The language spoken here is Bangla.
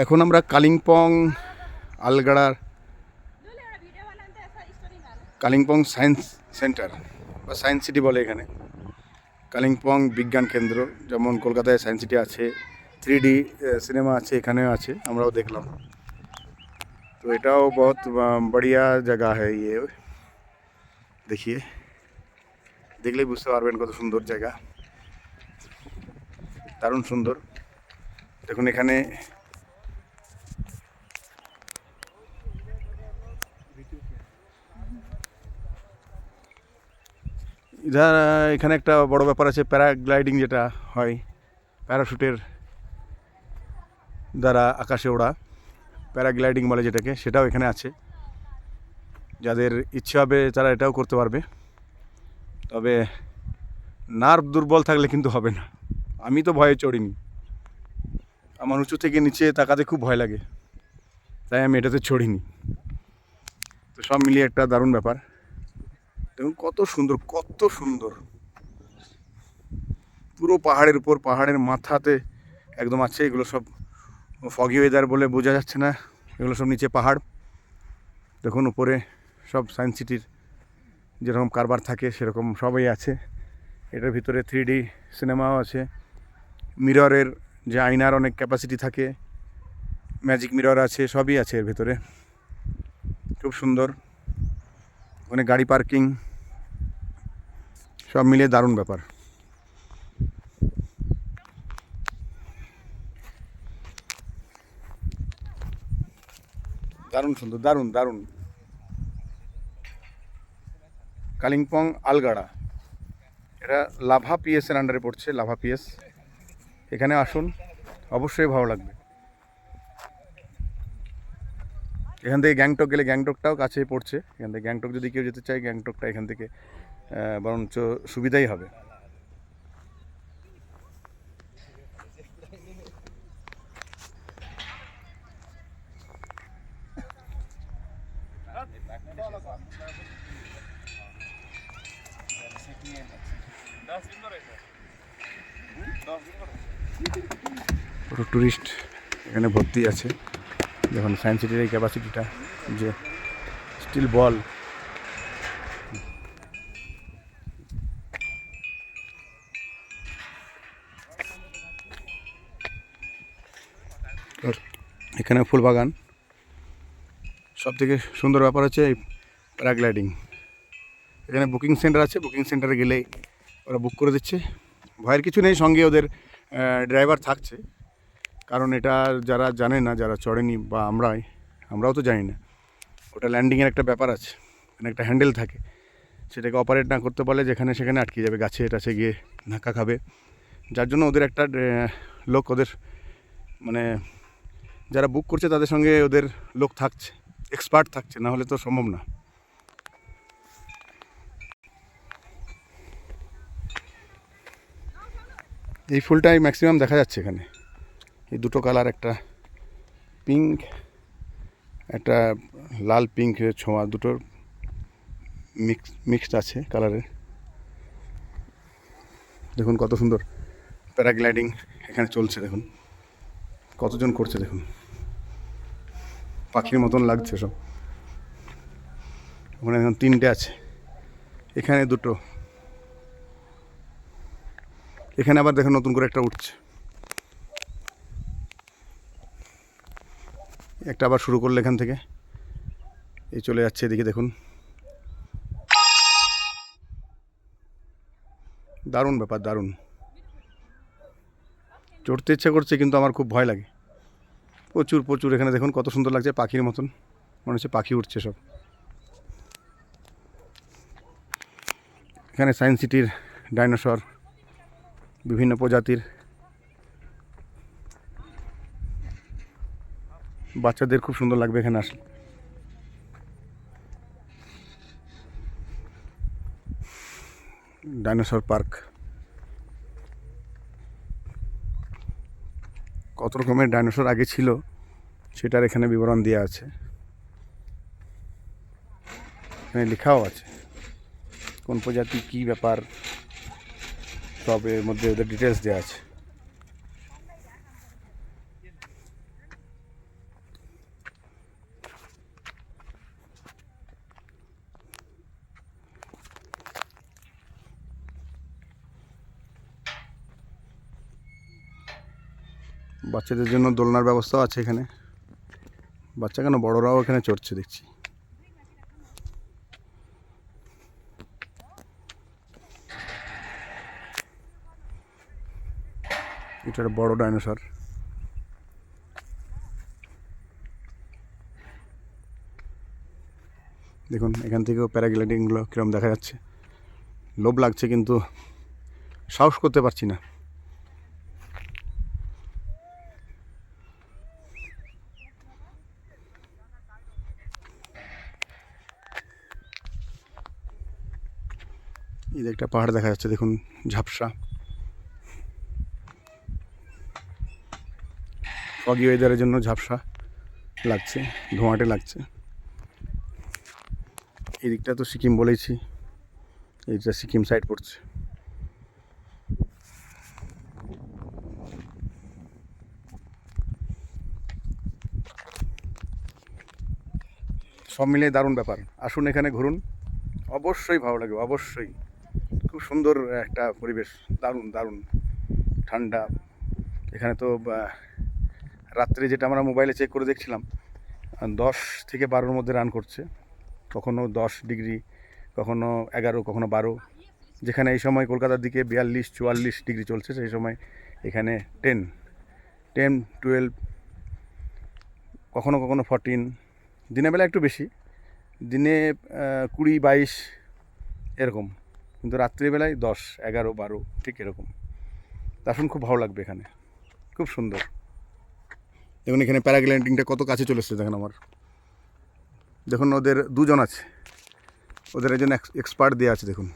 এখন আমরা কালিম্পং আলগাড়ার কালিম্পং সায়েন্স সেন্টার, বা সায়েন্স সিটি বলে এখানে। কালিম্পং বিজ্ঞান কেন্দ্র, যেমন কলকাতায় সায়েন্স সিটি আছে থ্রি ডি সিনেমা আছে, এখানেও আছে, আমরাও দেখলাম। তো এটাও বহুত বড়িয়া জায়গা হ্যাঁ ইয়ে। দেখিয়ে, দেখলেই বুঝতে পারবেন কত সুন্দর জায়গা। দারুণ সুন্দর। দেখুন এখানে আহ, এখানে একটা বড় ব্যাপার আছে প্যারাগ্লাইডিং যেটা হয় প্যারাশুটের দ্বারা আকাশে ওড়া প্যারাগ্লাইডিং বলে যেটাকে সেটাও এখানে আছে। যাদের ইচ্ছে হবে তারা এটাও করতে পারবে। তবে নার্ভ দুর্বল থাকলে কিন্তু হবে না। আমি তো ভয়ে চড়িনি। আমার উঁচু থেকে নিচে তাকাতে খুব ভয় লাগে। তাই আমি এটাতে চড়িনি। তো সব মিলিয়ে একটা দারুণ ব্যাপার। দেখুন কত সুন্দর কত সুন্দর। পুরো পাহাড়ের উপর, পাহাড়ের মাথাতে একদম আছে, এগুলো সব ফগি ওয়েদার বলে বোঝা যাচ্ছে না, এগুলো সব নিচে পাহাড়। দেখুন উপরে সব সায়েন্স সিটির যেরকম কারবার থাকে, সেরকম সবই আছে। এটার ভিতরে থ্রি ডি সিনেমাও আছে। মিররের যে আয়নার অনেক ক্যাপাসিটি থাকে ম্যাজিক মিরর আছে, সবই আছে এর ভিতরে। খুব সুন্দর। ওখানে গাড়ি পার্কিং সব মিলিয়ে দারুণ ব্যাপার। দারুণ সুন্দর, দারুণ দারুণ। কালিম্পং, আলগাড়া। এটা লাভা পিএস এর আন্ডারে পড়ছে, লাভা পিএস এখানে আসুন, অবশ্যই ভালো লাগবে। এখান থেকে গ্যাংটক গেলে গ্যাংটকটাও কাছে পড়ছে। এখান থেকে গ্যাংটক যদি কেউ যেতে চায়, গ্যাংটকটা এখান থেকে বরঞ্চ সুবিধাই হবে। টুরিস্ট এখানে ভর্তি আছে। যখন সায়েন্স সিটির এই ক্যাপাসিটিটা যে স্টিল বল এখানে ফুল বাগান। সব থেকে সুন্দর ব্যাপার হচ্ছে এই প্যারাগ্লাইডিং এখানে বুকিং সেন্টার আছে বুকিং সেন্টারে গেলেই ওরা বুক করে দিচ্ছে। ভয়ের কিছু নেই, সঙ্গে ওদের ড্রাইভার থাকছে। কারণ এটা যারা জানে না, যারা চড়েনি বা আমরাই, আমরাও তো জানি না। ওটা ল্যান্ডিংয়ের একটা ব্যাপার আছে মানে একটা হ্যান্ডেল থাকে। সেটাকে অপারেট না করতে পারলে যেখানে সেখানে আটকে যাবে, গাছে টাছে গিয়ে ধাক্কা খাবে। যার জন্য ওদের একটা লোক ওদের মানে যারা বুক করছে তাদের সঙ্গে ওদের লোক থাকছে এক্সপার্ট থাকছে, না হলে তো সম্ভব না। এই ফুলটাই ম্যাক্সিমাম দেখা যাচ্ছে এখানে। এই দুটো কালার, একটা পিঙ্ক একটা লাল পিঙ্ক ছোঁয়া দুটোর মিক্স মিক্সড আছে কালারের দেখুন কত সুন্দর প্যারাগ্লাইডিং এখানে চলছে, দেখুন। কতজন করছে, দেখুন। পাখির মতন লাগছে সব। ওখানে এখন তিনটে আছে। এখানে দুটো। এখানে আবার দেখুন নতুন করে একটা উঠছে। একটা আবার শুরু করল এখান থেকে। এই চলে যাচ্ছে এদিকে দেখুন। দারুণ ব্যাপার, দারুণ। চড়তে ইচ্ছা করছে, কিন্তু আমার খুব ভয় লাগে। প্রচুর প্রচুর এখানে দেখুন কত সুন্দর লাগছে পাখির মতন। মনে হচ্ছে পাখি উঠছে সব। এখানে সায়েন্স সিটির ডাইনোসর, বিভিন্ন প্রজাতির বাচ্চাদের খুব সুন্দর লাগবে এখানে আসলে। ডাইনোসর পার্ক কত রকমের ডাইনোসর আগে ছিল, সেটার এখানে বিবরণ দেওয়া আছে। এখানে লেখাও আছে, কোন প্রজাতি কী ব্যাপার, সব এর মধ্যে ওদের ডিটেলস দেওয়া আছে। বাচ্চাদের জন্য দোলনার ব্যবস্থাও আছে এখানে। বাচ্চা কেন? বড়রাও এখানে চড়ছে, দেখছি। এটা একটা বড় ডাইনোসর। দেখুন, এখান থেকেও প্যারাগ্লাইডিংগুলো কীরকম দেখা যাচ্ছে। লোভ লাগছে, কিন্তু সাহস করতে পারছি না। এই একটা পাহাড় দেখা যাচ্ছে, দেখুন, ঝাপসা। ফগি ওয়েদারের জন্য ঝাপসা লাগছে, ধোঁয়াটে লাগছে। এই দিকটা তো সিকিম বলেইছি এইটা সিকিম সাইড পড়ছে। সব মিলিয়ে দারুণ ব্যাপার। আসুন এখানে ঘুরুন। অবশ্যই ভালো লাগবে, অবশ্যই। সুন্দর একটা পরিবেশ। দারুণ দারুণ। ঠান্ডা। এখানে তো রাত্রে যেটা আমরা মোবাইলে চেক করে দেখছিলাম দশ থেকে বারোর মধ্যে রান করছে। কখনো দশ ডিগ্রি, কখনো এগারো, কখনো বারো। যেখানে এই সময় কলকাতার দিকে বিয়াল্লিশ, চুয়াল্লিশ ডিগ্রি চলছে, সেই সময় এখানে টেন টেন টুয়েলভ কখনো কখনো ফরটিন দিনের বেলা একটু বেশি। দিনে কুড়ি, বাইশ, এরকম। কিন্তু রাত্রিবেলায় দশ, এগারো, বারো, ঠিক এরকম। তা আসুন খুব ভালো লাগবে এখানে। খুব সুন্দর। দেখুন, এখানে প্যারাগ্লাইডিংটা কত কাছে চলে এসেছে, দেখেন আমার। দেখুন, ওদের দুজন আছে। ওদের একজন এক্সপার্ট দেওয়া আছে, দেখুন।